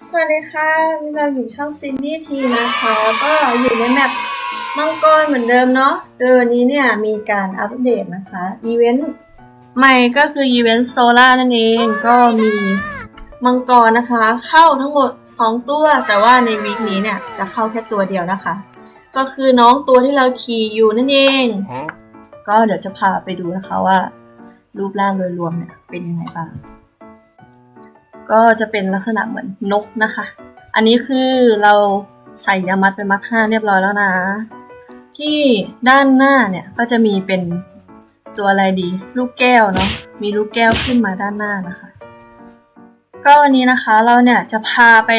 สวัสดีค่ะ เราอยู่ช่องซินดี้ทีนะคะ ก็อยู่ในแมปมังกรเหมือนเดิมเนาะโดยวันนี้เนี่ยมีการอัปเดตนะคะ อีเวนต์ใหม่ก็คืออีเวนต์โซล่านั่นเอง ก็มีมังกรนะคะ เข้าทั้งหมด 2 ตัว แต่ว่าในวีคนี้เนี่ยจะเข้าแค่ตัวเดียวนะคะ ก็คือน้องตัวที่เราขี่อยู่นั่นเอง ก็เดี๋ยวจะพาไปดูนะคะว่า รูปร่างโดยรวมเนี่ยเป็นยังไงบ้าง ก็จะเป็นลักษณะเหมือนนกนะคะ อันนี้คือเราใส่ยามัดเป็นมัดห้าเรียบร้อยแล้วนะ ที่ด้านหน้าเนี่ยก็จะมีเป็นตัวอะไรดี ลูกแก้วเนาะมีลูกแก้วขึ้นมาด้านหน้านะคะ ก็วันนี้นะคะเราเนี่ยจะพาไป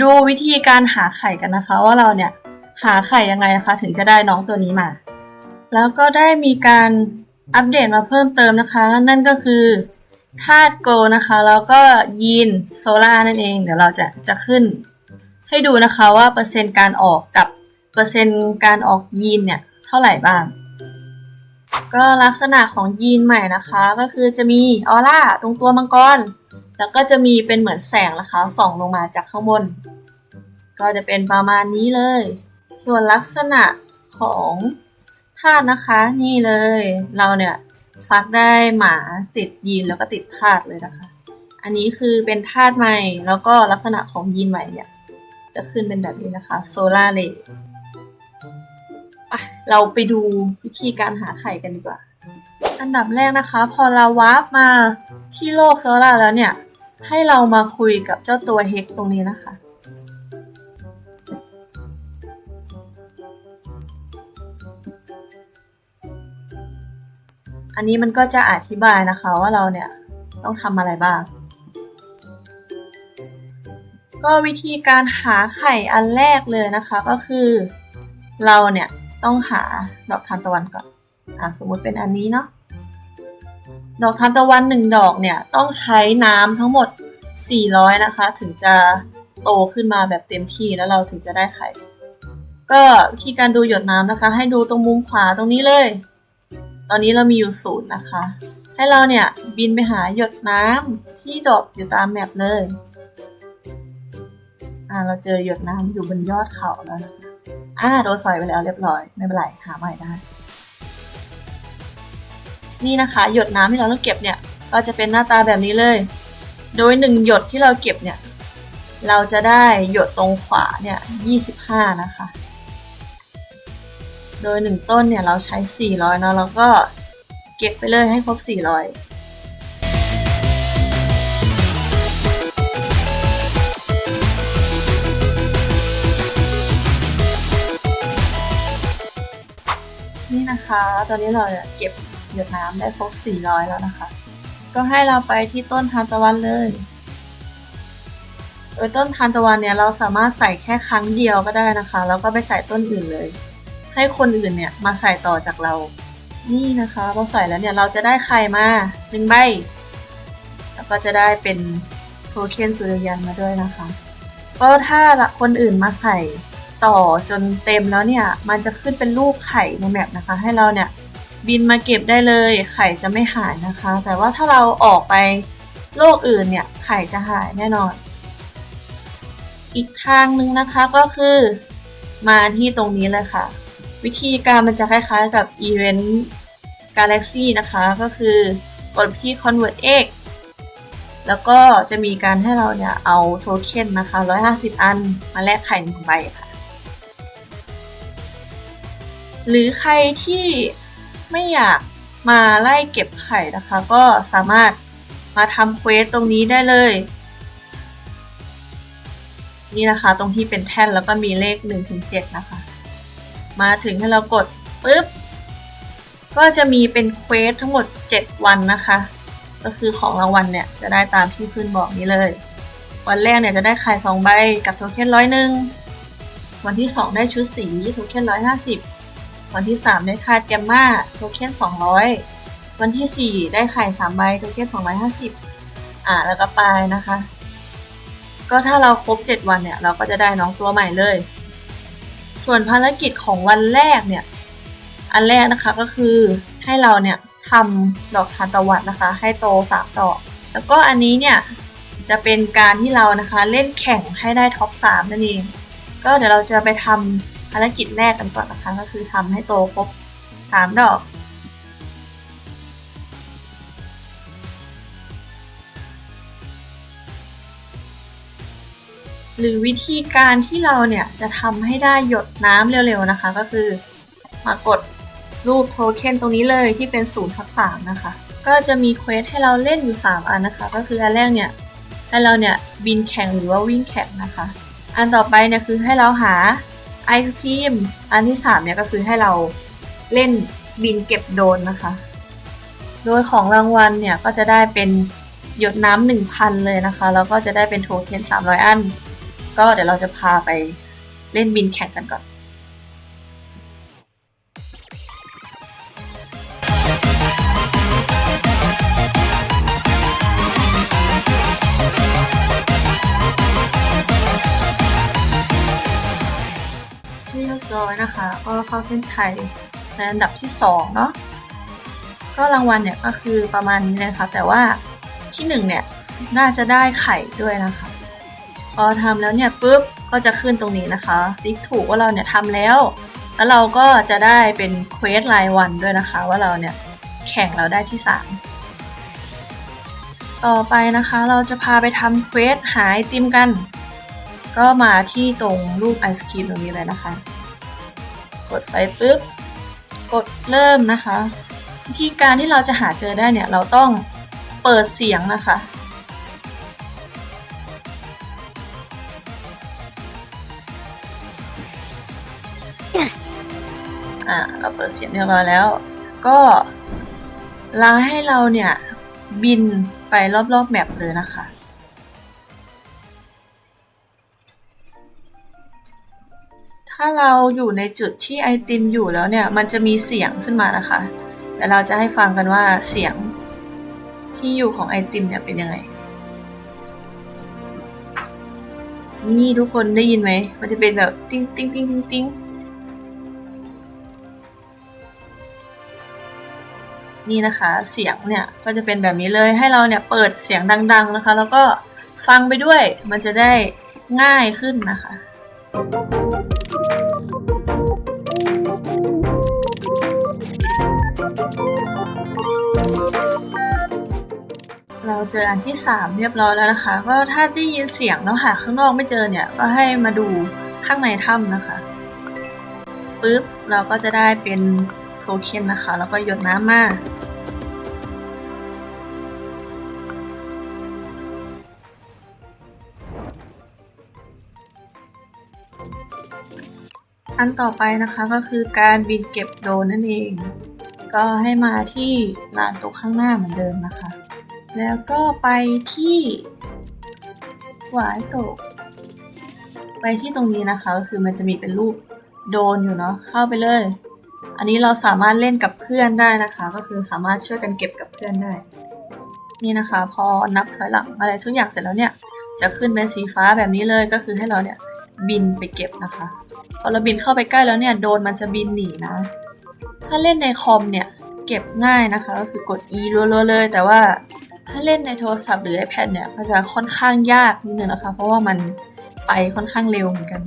ดูวิธีการหาไข่กันนะคะ ว่าเราเนี่ยหาไข่ยังไงนะคะ ถึงจะได้น้องตัวนี้มา แล้วก็ได้มีการอัปเดตมาเพิ่มเติมนะคะ นั่นก็คือ ธาตุโกลนะคะ แล้วก็ยีนโซล่านั่นเอง เดี๋ยวเราจะจะขึ้น ให้ดูนะคะว่าเปอร์เซ็นต์การออกกับเปอร์เซ็นต์การออกยีนเนี่ยเท่าไหร่บ้าง ก็ลักษณะของยีนใหม่นะคะ ก็คือจะมีออร่าตรงตัวมังกร แล้วก็จะมีเป็นเหมือนแสงนะคะส่องลงมาจากข้างบน ก็จะเป็นประมาณนี้เลย ส่วนลักษณะของธาตุนะคะ นี่เลยเราเนี่ย ฟักได้หมาติดยีนแล้วก็ติดธาตุเลยนะคะ อันนี้คือเป็นธาตุใหม่แล้วก็ลักษณะของยีนใหม่เนี่ยจะขึ้นเป็นแบบนี้นะคะโซลาร์เลย์เราไปดูวิธีการหาไข่กันดีกว่า อันดับแรกนะคะ พอเราวาร์ปมาที่โลกโซลาร์แล้วเนี่ย ให้เรามาคุยกับเจ้าตัวเฮกตรงนี้นะคะ อันนี้มันก็จะอธิบายนะคะว่าเราเนี่ยต้องทำอะไรบ้าง ก็วิธีการหาไข่อันแรกเลยนะคะก็คือ เราเนี่ยต้องหาดอกทานตะวันก่อนอะสมมติเป็นอันนี้เนาะดอกทานตะวันหนึ่งดอกเนี่ยต้องใช้น้ำทั้งหมด 400 นะคะ ถึงจะโตขึ้นมาแบบเต็มที่แล้วเราถึงจะได้ไข่ ก็วิธีการดูหยดน้ำนะคะ ให้ดูตรงมุมขวาตรงนี้เลย ตอนนี้เรามีอยู่ศูนย์นะคะ ให้เราเนี่ยบินไปหาหยดน้ำที่ดอกอยู่ตามแมปเลย อ่าเราเจอหยดน้ำอยู่บนยอดเขาแล้วนะคะอ่าโดนสอยไปแล้วเรียบร้อย ไม่เป็นไรหาใหม่ได้ นี่นะคะ หยดน้ำที่เราต้องเก็บเนี่ย ก็จะเป็นหน้าตาแบบนี้เลย โดยหนึ่งหยดที่เราเก็บเนี่ย เราจะได้หยดตรงขวาเนี่ย25 นะคะ โดยหนึ่งต้นเนี่ยเราใช้ 400เนาะแล้วก็เก็บไปเลยให้ครบ 400นี่นะคะ ตอนนี้เราเก็บหยดน้ำได้ครบ 400 แล้วนะคะ ก็ให้เราไปที่ต้นทานตะวันเลย โดยต้นทานตะวันเนี่ยเราสามารถใส่แค่ครั้งเดียวก็ได้นะคะ แล้วก็ไปใส่ต้นอื่นเลย ให้คนอื่นเนี่ยมาใส่ต่อจากเรา นี่นะคะพอใส่แล้วเนี่ยเราจะได้ไข่มาหนึ่งใบ แล้วก็จะได้เป็นโทเค็นสุริยันมาด้วยนะคะ ก็ถ้าคนอื่นมาใส่ต่อจนเต็มแล้วเนี่ย มันจะขึ้นเป็นรูปไข่ในแมปนะคะ ให้เราเนี่ยบินมาเก็บได้เลยไข่จะไม่หายนะคะ แต่ว่าถ้าเราออกไปโลกอื่นเนี่ยไข่จะหายแน่นอน อีกทางหนึ่งนะคะก็คือมาที่ตรงนี้เลยค่ะ วิธีการมันจะคล้ายๆกับ Event Galaxy นะคะ ก็คือกดที่ Convert X แล้วก็จะมีการให้เราเนี่ยเอาโทเค็นนะคะ 150 อันมาแลกไข่หนึ่งใบค่ะ หรือใครที่ไม่อยากมาไล่เก็บไข่นะคะ ก็สามารถมาทำเควสตรงนี้ได้เลย นี่นะคะตรงที่เป็นแท่นแล้วก็มีเลข 1-7 นะคะ มาถึงให้เรากดปุ๊บ ก็จะมีเป็นเควสทั้งหมด 7 วันนะคะ ก็คือของรางวัลเนี่ยจะได้ตามที่ขึ้นบอกนี้เลย วันแรกเนี่ยจะได้ไข่2ใบกับโทเค็นร้อยหนึ่งวันที่ 2 ได้ชุดสีโทเค็นร้อยห้าสิบวันที่ 3 ได้คาดแกมมาโทเค็น200 วันที่ 4 ได้ไข่3ใบโทเค็น250 อ่าแล้วก็ไปนะคะ ก็ถ้าเราครบ 7 วันเนี่ย เราก็จะได้น้องตัวใหม่เลย ส่วนภารกิจของวันแรกเนี่ย อันแรกนะคะก็คือให้เราเนี่ยทำดอกทานตะวันนะคะ ให้โตสามดอก แล้วก็อันนี้เนี่ยจะเป็นการที่เรานะคะเล่นแข่งให้ได้ท็อปสามนั่นเอง ก็เดี๋ยวเราจะไปทำภารกิจแรกกันก่อนนะคะ ก็คือทำให้โตครบสามดอก หรือวิธีการที่เราเนี่ยจะทำให้ได้หยดน้ำเร็วๆนะคะ ก็คือมากดรูปโทเค็นตรงนี้เลยที่เป็น0ทับ3นะคะ ก็จะมีเควสให้เราเล่นอยู่ 3 อันนะคะ ก็คืออันแรกเนี่ยให้เราเนี่ยบินแข่งหรือว่าวิ่งแข่งนะคะ อันต่อไปเนี่ยคือให้เราหาไอศครีมอันที่3เนี่ยก็คือให้เราเล่นบินเก็บโดนนะคะ โดยของรางวัลเนี่ยก็จะได้เป็นหยดน้ำหนึ่งพันเลยนะคะ แล้วก็จะได้เป็นโทเค็น300 อัน ก็เดี๋ยวเราจะพาไปเล่นบินแข่งกันก่อนเรียบร้อยนะคะ ก็เข้าเส้นชัยในอันดับที่2เนาะก็รางวัลเนี่ยก็คือประมาณนี้เลยค่ะ แต่ว่าที่1เนี่ยน่าจะได้ไข่ด้วยนะคะ อทำแล้วเนี่ยปุ๊บก็จะขึ้นตรงนี้นะคะติ๊กถูกว่าเราเนี่ยทำแล้ว แล้วเราก็จะได้เป็นเควสรายวันด้วยนะคะ ว่าเราเนี่ยแข่งเราได้ที่ 3 ต่อไปนะคะเราจะพาไปทำเควสหาไอติมกัน ก็มาที่ตรงรูปไอศครีมตรงนี้เลยนะคะ กดไปปุ๊บกดเริ่มนะคะ วิธีการที่เราจะหาเจอได้เนี่ยเราต้องเปิดเสียงนะคะ อ่าเราเปิดเสียงเรียบร้อยแล้ว ก็ลาให้เราเนี่ย บินไปรอบๆแมปเลยนะคะถ้าเราอยู่ในจุดที่ไอติมอยู่แล้วเนี่ย มันจะมีเสียงขึ้นมานะคะ แต่เราจะให้ฟังกันว่าเสียงที่อยู่ของไอติมเนี่ยเป็นยังไง นี่ทุกคนได้ยินไหม มันจะเป็นแบบ ติ้งติ้งติ้งติ้งติ้ง นี่นะคะ เสียงเนี่ยก็จะเป็นแบบนี้เลยให้เราเนี่ยเปิดเสียงดัง ๆนะคะ แล้วก็ฟังไปด้วยมันจะได้ง่ายขึ้นนะคะเราเจออันที่ 3 เรียบร้อยแล้วนะคะ ก็ถ้าได้ยินเสียงแล้วหาข้างนอกไม่เจอเนี่ย ก็ให้มาดูข้างในถ้ำนะคะปุ๊บเราก็จะได้เป็นโทเค็นนะคะ แล้วก็หยดน้ำมา อันต่อไปนะคะก็คือการบินเก็บโดรนนั่นเอง ก็ให้มาที่ลานโต๊ะข้างหน้าเหมือนเดิมนะคะ แล้วก็ไปที่หวายโตะไปที่ตรงนี้นะคะก็คือมันจะมีเป็นรูปโดนอยู่เนาะเข้าไปเลย อันนี้เราสามารถเล่นกับเพื่อนได้นะคะ ก็คือสามารถช่วยกันเก็บกับเพื่อนได้ นี่นะคะ พอนับถอยหลังอะไรทุกอย่างเสร็จแล้วเนี่ยจะขึ้นเป็นสีฟ้าแบบนี้เลยก็คือให้เราเนี่ยบินไปเก็บนะคะ พอเราบินเข้าไปใกล้แล้วเนี่ยโดนมันจะบินหนีนะ ถ้าเล่นในคอมเนี่ยเก็บง่ายนะคะ ก็คือกด e รัวๆเลย แต่ว่าถ้าเล่นในโทรศัพท์หรือ iPad เนี่ยก็จะค่อนข้างยากนิดนึงนะคะ เพราะว่ามันไปค่อนข้างเร็วเหมือนกัน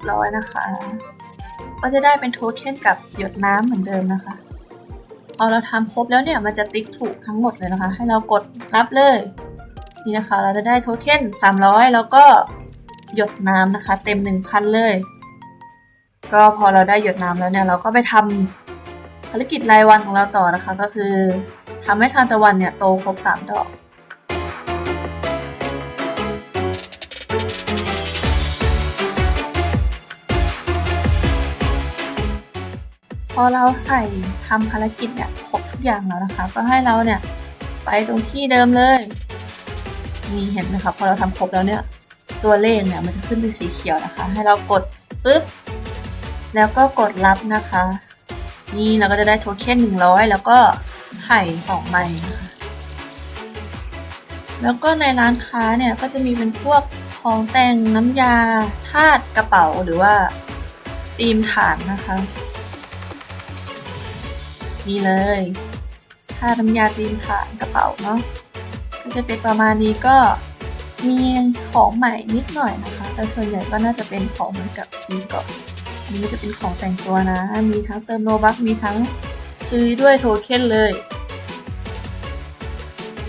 บร้อยนะคะ ก็จะได้เป็นโทเค็นกับหยดน้ำเหมือนเดิมนะคะพอเราทำครบแล้วเนี่ยมันจะติ๊กถูกทั้งหมดเลยนะคะ ให้เรากดรับเลย นี่นะคะ เราจะได้โทเค็น300 แล้วก็หยดน้ำนะคะ เต็ม 1,000 เลย ก็พอเราได้หยดน้ำแล้วเนี่ยเราก็ไปทำภารกิจรายวันของเราต่อนะคะ ก็คือทำให้ทานตะวันเนี่ยโตครบ 3 ดอก อเราใส่ทำภารกิจเนี่ยครบทุกอย่างแล้วนะคะ ก็ให้เราเนี่ยไปตรงที่เดิมเลยนี่เห็นไหมคะพอเราทำครบแล้วเนี่ยตัวเลขเนี่ยมันจะขึ้นเป็นสีเขียวนะคะ ให้เรากดปุ๊บแล้วก็กดรับนะคะ นี่เราก็จะได้โทเค็น100 แล้วก็ไข่2ใบนะคะแล้วก็ในร้านค้าเนี่ยก็จะมีเป็นพวกของแต่งน้ำยาธาตุกระเป๋าหรือว่าธีมฐานนะคะ นี่เลยธาน้ำยาธีมฐานกระเป๋าเนาะก็จะเป็นประมาณนี้ก็มีของใหม่นิดหน่อยนะคะ แต่ส่วนใหญ่ก็น่าจะเป็นของเหมือนกับปีก่อนอันนี้จะเป็นของแต่งตัวนะ มีทั้งเติมโลบัคมีทั้งซื้อด้วยโทเค็นเลย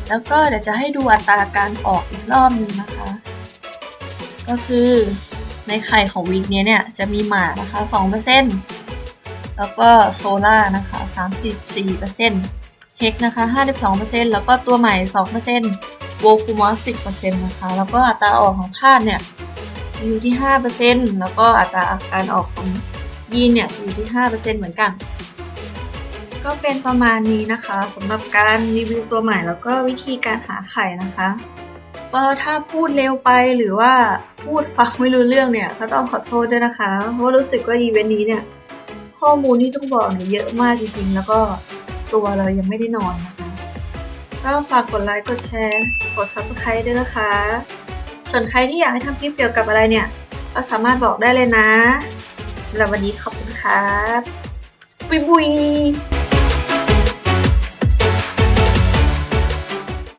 แล้วก็เดี๋ยวจะให้ดูอัตราการออกอีกรอบนึงนะคะ ก็คือในไข่ของวีคเนี้ยเนี่ยจะมีหมานะคะ2% แล้วก็โซล่านะคะ 34%เฮกนะคะ 52%แล้วก็ตัวใหม่ 2%โวคูมอส10%นะคะ แล้วก็อัตราออกของธาตุเนี่ยจะอยู่ที่ 5%แล้วก็อัตราการออกของยีนเนี่ยจะอยู่ที่ 5%เหมือนกัน ก็เป็นประมาณนี้นะคะสำหรับการรีวิวตัวใหม่แล้วก็วิธีการหาไข่นะคะก็ถ้าพูดเร็วไปหรือว่าพูดฟังไม่รู้เรื่องเนี่ยก็ต้องขอโทษด้วยนะคะเพราะรู้สึกว่าอีเวนต์นี้เนี่ย ข้อมูลที่ต้องบอกเนี่ยเยอะมากจริงๆ แล้วก็ตัวเรายังไม่ได้นอนนะคะ ก็ฝากกดไลค์ กดแชร์ กด subscribe ด้วยนะคะ ส่วนใครที่อยากให้ทำคลิปเกี่ยวกับอะไรเนี่ย ก็สามารถบอกได้เลยนะแล้ววันนี้ขอบคุณครับ บุยบุย